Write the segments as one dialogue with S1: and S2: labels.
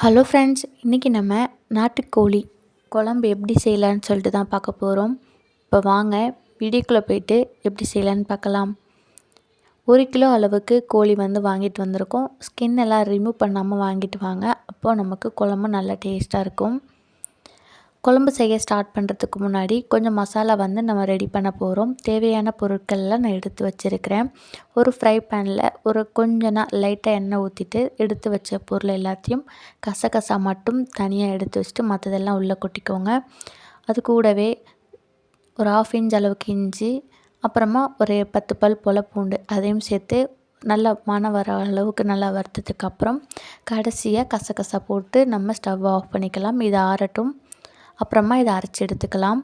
S1: Hello friends இன்றைக்கி நம்ம நாட்டுக்கோழி குழம்பு எப்படி செய்யலான்னு சொல்லிட்டு தான் பார்க்க போகிறோம் இப்போ வாங்க வீடியோக்குள்ளே போயிட்டு எப்படி செய்யலான்னு பார்க்கலாம். ஒரு கிலோ அளவுக்கு கோழி வந்து வாங்கிட்டு வந்திருக்கோம். ஸ்கின் எல்லாம் ரிமூவ் பண்ணாமல் வாங்கிட்டு வாங்க. அப்போது நமக்கு குழம்பு நல்லா டேஸ்ட்டாக இருக்கும். குழம்பு செய்ய ஸ்டார்ட் பண்ணுறதுக்கு முன்னாடி கொஞ்சம் மசாலா வந்து நம்ம ரெடி பண்ண போகிறோம் தேவையான பொருட்கள்லாம் நான் எடுத்து வச்சுருக்கிறேன். ஒரு ஃப்ரை பேனில் ஒரு கொஞ்ச நாள் லைட்டாக எண்ணெய் ஊற்றிட்டு எடுத்து வச்ச பொருள் எல்லாத்தையும் கசகசா மட்டும் தனியாக எடுத்து வச்சுட்டு மற்றதெல்லாம் உள்ளே கொட்டிக்கோங்க. அது கூடவே ஒரு ஆஃப் இன்ச் அளவுக்கு இஞ்சி அப்புறமா ஒரு பத்து பல் போல் பூண்டு அதையும் சேர்த்து நல்லா மனம் வர அளவுக்கு நல்லா வறுத்ததுக்கப்புறம் கடைசியாக கசகசா போட்டு நம்ம ஸ்டவ் ஆஃப் பண்ணிக்கலாம். இது ஆறட்டும். அப்புறமா இதை அரைச்சி எடுத்துக்கலாம்.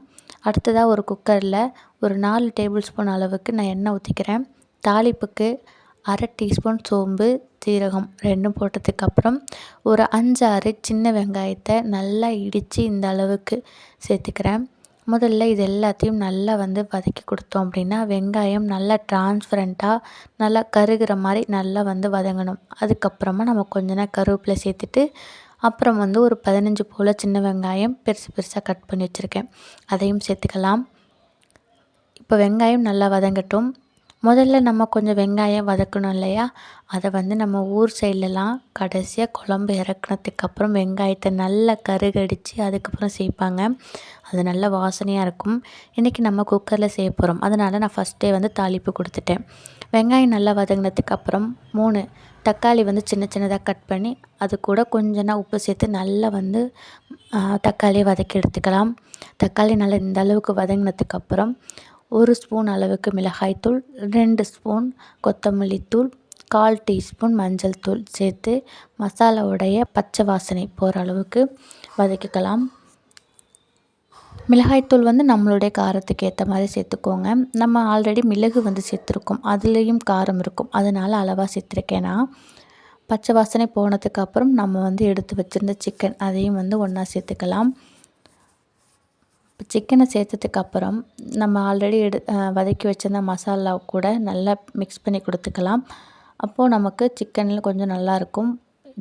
S1: அடுத்ததாக ஒரு குக்கரில் ஒரு நாலு டேபிள் ஸ்பூன் அளவுக்கு நான் எண்ணெய் ஊற்றிக்கிறேன் தாளிப்புக்கு அரை டீஸ்பூன் சோம்பு சீரகம் ரெண்டும் போட்டதுக்கப்புறம் ஒரு அஞ்சாறு சின்ன வெங்காயத்தை நல்லா இடித்து இந்த அளவுக்கு சேர்த்துக்கிறேன். முதல்ல இது எல்லாத்தையும் நல்லா வந்து வதக்கி கொடுத்தோம் அப்படின்னா வெங்காயம் நல்லா டிரான்ஸ்பரண்ட்டாக நல்லா கருகிற மாதிரி நல்லா வந்து வதங்கணும். அதுக்கப்புறமா நம்ம கொஞ்ச நேரம் கருவேப்பிலை சேர்த்துட்டு அப்புறம் வந்து ஒரு பதினஞ்சு போல் சின்ன வெங்காயம் பெருசு பெருசாக கட் பண்ணி வச்சுருக்கேன். அதையும் சேர்த்துக்கலாம். இப்போ வெங்காயம் நல்லா வதங்கட்டும். முதல்ல நம்ம கொஞ்சம் வெங்காயம் வதக்கணும் இல்லையா? அதை வந்து நம்ம ஊர் சைட்லலாம் கடைசியாக குழம்பு இறக்குனதுக்கப்புறம் வெங்காயத்தை நல்லா கருகடித்து அதுக்கப்புறம் சேர்ப்பாங்க. அது நல்ல வாசனையாக இருக்கும். இன்றைக்கி நம்ம குக்கரில் செய்ய போகிறோம் அதனால் நான் ஃபஸ்ட்டே வந்து தாளிப்பு கொடுத்துட்டேன். வெங்காயம் நல்லா வதங்கினதுக்கப்புறம் மூணு தக்காளி வந்து சின்ன சின்னதாக கட் பண்ணி அது கூட கொஞ்சமாக உப்பு சேர்த்து நல்லா வந்து தக்காளியை வதக்கி எடுத்துக்கலாம். தக்காளி நல்லா இந்த அளவுக்கு வதங்கினதுக்கப்புறம் ஒரு ஸ்பூன் அளவுக்கு மிளகாய்த்தூள் ரெண்டு ஸ்பூன் கொத்தமல்லி தூள் கால் டீஸ்பூன் மஞ்சள் தூள் சேர்த்து மசாலாவுடைய பச்சை வாசனை போகிற அளவுக்கு வதக்கிக்கலாம். மிளகாய்த்தூள் வந்து நம்மளுடைய காரத்துக்கு ஏற்ற மாதிரி சேர்த்துக்கோங்க. நம்ம ஆல்ரெடி மிளகு வந்து சேர்த்துருக்கோம். அதுலேயும் காரம் இருக்கும். அதனால் அளவாக சேர்த்துருக்கேன் நான். பச்சை வாசனை போனதுக்கப்புறம் நம்ம வந்து எடுத்து வச்சுருந்த சிக்கன் அதையும் வந்து ஒன்றா சேர்த்துக்கலாம். இப்போ சிக்கனை சேர்த்ததுக்கப்புறம் நம்ம ஆல்ரெடி எடு வதக்கி வச்சுருந்த மசாலா கூட நல்லா மிக்ஸ் பண்ணி கொடுத்துக்கலாம். அப்போது நமக்கு சிக்கனில் கொஞ்சம் நல்லாயிருக்கும்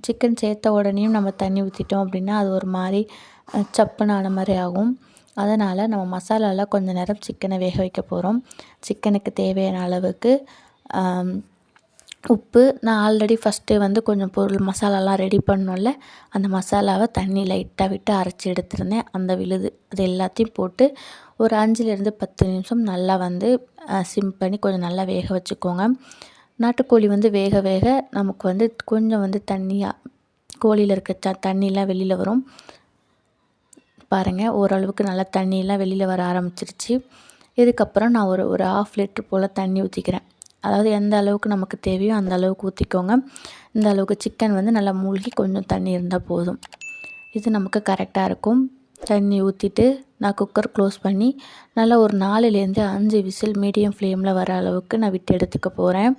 S1: சிக்கன் சேர்த்த உடனேயும் நம்ம தண்ணி ஊற்றிட்டோம் அப்படின்னா அது ஒரு மாதிரி சப்புன்னு ஆன மாதிரி ஆகும். அதனால் நம்ம மசாலாவில் கொஞ்சம் நேரம் சிக்கனை வேக வைக்க போகிறோம் சிக்கனுக்கு தேவையான அளவுக்கு உப்பு. நான் ஆல்ரெடி ஃபஸ்ட்டு வந்து கொஞ்சம் பொருள் மசாலாலாம் ரெடி பண்ணோம்ல அந்த மசாலாவை தண்ணி லைட்டாக விட்டு அரைச்சி எடுத்துருந்தேன். அந்த விழுது அது எல்லாத்தையும் போட்டு ஒரு அஞ்சுலேருந்து பத்து நிமிஷம் நல்லா வந்து சிம் பண்ணி கொஞ்சம் நல்லா வேக வச்சுக்கோங்க. நாட்டுக்கோழி வந்து வேக வேக நமக்கு வந்து கொஞ்சம் வந்து தண்ணியாக கோழியில் இருக்க த தண்ணிலாம் வெளியில் வரும். பாருங்கள் ஓரளவுக்கு நல்லா தண்ணியெலாம் வெளியில் வர ஆரம்பிச்சிருச்சு. இதுக்கப்புறம் நான் ஒரு ஒரு ஆஃப் லிட்ரு போல் தண்ணி ஊற்றிக்கிறேன் அதாவது எந்த அளவுக்கு நமக்கு தேவையோ அந்த அளவுக்கு ஊற்றிக்கோங்க இந்த அளவுக்கு சிக்கன் வந்து நல்லா மூழ்கி கொஞ்சம் தண்ணி இருந்தால் போதும். இது நமக்கு கரெக்டாக இருக்கும். தண்ணி ஊற்றிட்டு நான் குக்கர் க்ளோஸ் பண்ணி நல்லா ஒரு நாலுலேருந்து அஞ்சு விசில் மீடியம் ஃப்ளேமில் வர அளவுக்கு நான் விட்டு எடுத்துக்க போகிறேன்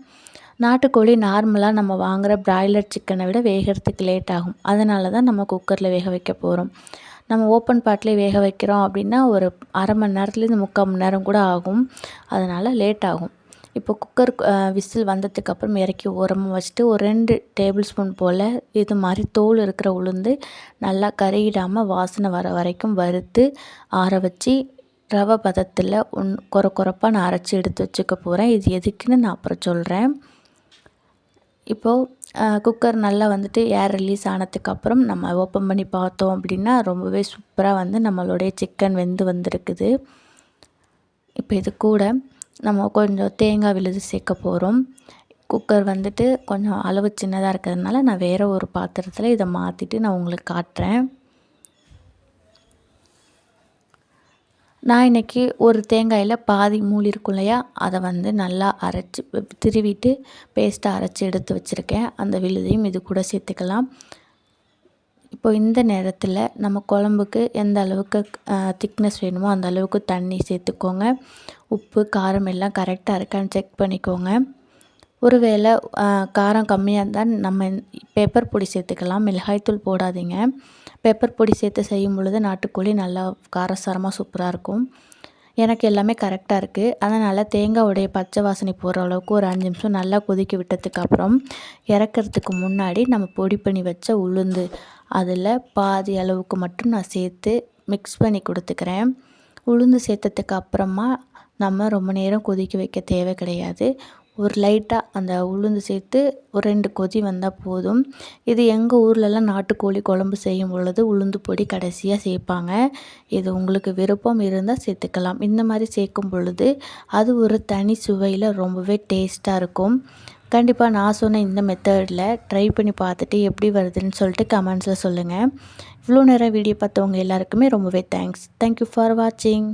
S1: நாட்டுக்கோழி நார்மலாக நம்ம வாங்குகிற ப்ராய்லர் சிக்கனை விட வேகிறதுக்கு லேட் ஆகும். அதனால தான் நம்ம குக்கரில் வேக வைக்க போகிறோம் நம்ம ஓப்பன் பாட்லேயே வேக வைக்கிறோம் அப்படின்னா ஒரு அரை மணி நேரத்துலேருந்து முக்கால் மணி நேரம் கூட ஆகும். அதனால் லேட் ஆகும். இப்போ குக்கர் விசில் வந்ததுக்கப்புறம் இறக்கி உரமாக வச்சுட்டு ஒரு ரெண்டு டேபிள் ஸ்பூன் போல் இது மாதிரி தோல் இருக்கிற உளுந்து நல்லா கருகிடாமல் வாசனை வர வரைக்கும் வறுத்து ஆற வச்சு ரவை பதத்தில் ஒன் குறை குறைப்பாக நான் அரைச்சி எடுத்து வச்சுக்க போகிறேன் இது எதுக்குன்னு நான் அப்புறம் சொல்கிறேன் இப்போது குக்கர் நல்லா வந்துட்டு ஏர் ரிலீஸ் ஆனதுக்கப்புறம் நம்ம ஓப்பன் பண்ணி பார்த்தோம் அப்படின்னா ரொம்பவே சூப்பராக வந்து நம்மளுடைய சிக்கன் வெந்து வந்திருக்குது. இப்போ இது கூட நம்ம கொஞ்சம் தேங்காய் விழுது சேர்க்க போகிறோம் குக்கர் வந்துட்டு கொஞ்சம் அளவு சின்னதாக இருக்கிறதுனால நான் வேறு ஒரு பாத்திரத்தில் இதை மாற்றிட்டு நான் உங்களுக்கு காட்டுறேன். நான் இன்றைக்கி ஒரு தேங்காயில் பாதி மூலி இருக்கும் இல்லையா? அதை வந்து நல்லா அரைச்சி திருவிட்டு பேஸ்ட்டாக அரைச்சி எடுத்து வச்சுருக்கேன். அந்த விழுதையும் இது கூட சேர்த்துக்கலாம். இப்போ இந்த நேரத்தில் நம்ம குழம்புக்கு எந்த அளவுக்கு திக்னஸ் வேணுமோ அந்த அளவுக்கு தண்ணி சேர்த்துக்கோங்க. உப்பு காரம் எல்லாம் கரெக்டாக இருக்கான்னு செக் பண்ணிக்கோங்க. ஒரு வேளை காரம் கம்மியாக இருந்தால் நம்ம பெப்பர் பொடி சேர்த்துக்கலாம். மிளகாய்த்தூள் போடாதீங்க. பெப்பர் பொடி சேர்த்து செய்யும் பொழுது நாட்டுக்கோழி நல்லா காரசாரமாக சூப்பராக இருக்கும். எனக்கு எல்லாமே கரெக்டாக இருக்குது அதனால் தேங்காவுடைய பச்சை வாசனை போகிற அளவுக்கு ஒரு அஞ்சு நிமிஷம் நல்லா கொதிக்க விட்டதுக்கப்புறம் இறக்கிறதுக்கு முன்னாடி நம்ம பொடி பண்ணி வச்ச உளுந்து அதில் பாதி அளவுக்கு மட்டும் நான் சேர்த்து மிக்ஸ் பண்ணி கொடுத்துக்கிறேன். உளுந்து சேர்த்ததுக்கு அப்புறமா நம்ம ரொம்ப நேரம் கொதிக்க வைக்க தேவை கிடையாது. ஒரு லைட்டாக அந்த உளுந்து சேர்த்து ஒரு ரெண்டு கொதி வந்தால் போதும். இது எங்கள் ஊர்லெலாம் நாட்டுக்கோழி குழம்பு செய்யும் பொழுது உளுந்து பொடி கடைசியாக சேர்ப்பாங்க. இது உங்களுக்கு விருப்பம் இருந்தால் சேர்த்துக்கலாம். இந்த மாதிரி சேர்க்கும் பொழுது அது ஒரு தனி சுவையில் ரொம்பவே டேஸ்ட்டாக இருக்கும். கண்டிப்பாக நான் சொன்ன இந்த மெத்தடில் ட்ரை பண்ணி பார்த்துட்டு எப்படி வருதுன்னு சொல்லிட்டு கமெண்ட்ஸில் சொல்லுங்கள் இவ்வளோ நேரம் வீடியோ பார்த்தவங்க எல்லாருக்குமே ரொம்பவே தேங்க்ஸ் தேங்க்யூ ஃபார் வாட்சிங்